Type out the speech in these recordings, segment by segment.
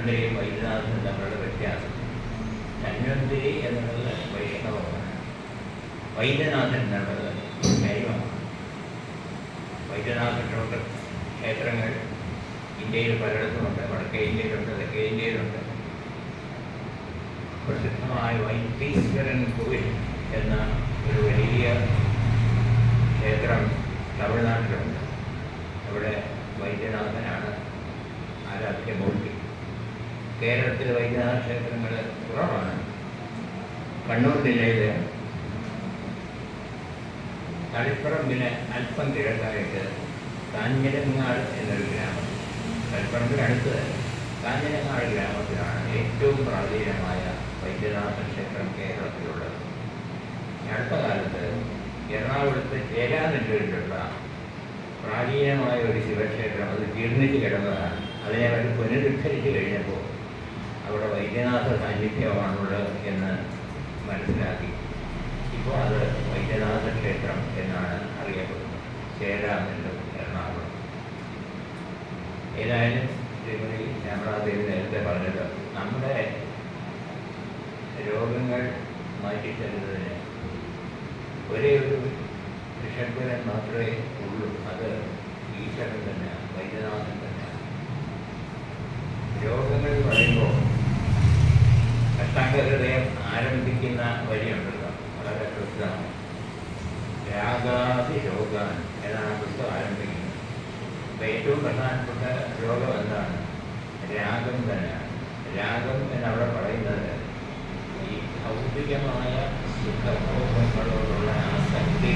ധന്വന്തരിയും വൈദ്യനാഥനും തമ്മിലുള്ള വ്യത്യാസം. ധന്വന്തരി എന്നുള്ളത് വൈഷ്ണവമാണ് വൈദ്യനാഥൻ എന്നുള്ളത് ശൈവമാണ് വൈദ്യനാഥനുണ്ട് ക്ഷേത്രങ്ങൾ ഇന്ത്യയിൽ പലയിടത്തുമുണ്ട്. വടക്കേ ഇന്ത്യയിലുണ്ട് തെക്കേ ഇന്ത്യയിലുണ്ട്. പ്രസിദ്ധമായ വൈദ്യീശ്വരൻ കോവിൽ എന്ന ഒരു വലിയ ക്ഷേത്രം തമിഴ്നാട്ടിലുണ്ട്. അവിടെ വൈദ്യനാഥനാണ് ആരാധ്യമൂർത്തി കേരളത്തിൽ വൈദ്യനാഥ ക്ഷേത്രങ്ങൾ കുറവാണ്. കണ്ണൂർ ജില്ലയിലെ തളിപ്പറമ്പിന് അല്പം കിഴക്കായിട്ട് കാഞ്ഞിരങ്ങാട് എന്നൊരു ഗ്രാമം. തളിപ്പറമ്പിന് അടുത്ത് കാഞ്ഞിരങ്ങാട് ഗ്രാമത്തിലാണ് ഏറ്റവും പ്രാചീനമായ വൈദ്യനാഥ ക്ഷേത്രം കേരളത്തിലുള്ളത്. അടുത്ത കാലത്ത് എറണാകുളത്ത് ചേരാനെല്ലൂരിലുള്ള പ്രാചീനമായ ഒരു ശിവക്ഷേത്രം അത് ജീർണിച്ച് കിടന്നതാണ്. അതിനെ അവർ പുനരുദ്ധരിച്ച് കഴിഞ്ഞപ്പോൾ അവിടെ വൈദ്യനാഥ സാന്നിധ്യമാണുള്ളത് എന്ന് മനസ്സിലാക്കി. ഇപ്പോൾ അത് വൈദ്യനാഥ ക്ഷേത്രം എന്നാണ് അറിയപ്പെടുന്നത്. ചേരാമെന്നും എറണാകുളം. ഏതായാലും ശ്രീമതി ശ്യാമളാദേവി നേരത്തെ പറഞ്ഞത് നമ്മുടെ രോഗങ്ങൾ മാറ്റിത്തരുന്നതിന് ഒരേ ഒരു ഋഷഭുരൻ മാത്രമേ ഉള്ളൂ. അത് ഈശ്വരൻ തന്നെയാണ് വൈദ്യനാഥൻ തന്നെയാണ്. രോഗങ്ങൾ ആരംഭിക്കുന്ന വരിയുണ്ടല്ലോ. വളരെ പ്രസിദ്ധമാണ്. രാഗാതി രോഗാൻ എന്നാണ് പുസ്തകം ആരംഭിക്കുന്നത്. അപ്പം ഏറ്റവും പ്രധാനപ്പെട്ട രോഗം എന്താണ്? രാഗം തന്നെയാണ്. രാഗം എന്നവിടെ പറയുന്നത് ഈ ഭൗതികമായ സുഖഭോഗങ്ങളോടുള്ള ആസക്തി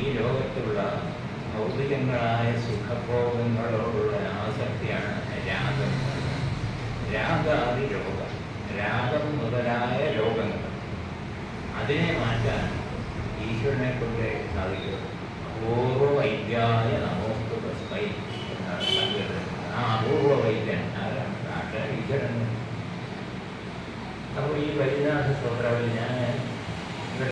ഈ ലോകത്തുള്ള ഭൗതികങ്ങളായ സുഖഭോഗങ്ങളോടുള്ള ആസക്തിയാണ് രാഗാദി രോഗം രാഗം മുതലായ രോഗങ്ങൾ. അതിനെ മാറ്റാൻ ഈശ്വരനെ കൊണ്ട് സാധിക്കും. അപൂർവ വൈദ്യായ നമോസ്തു തസ്മൈ എന്നാണ് സങ്കീർത്തനം ആ അപൂർവ വൈദ്യൻ ആരാണ്? സാക്ഷാൽ ഈശ്വരൻ. അപ്പോൾ ഈ വൈദ്യനാഥ സ്തോത്രത്തിൽ ഞാൻ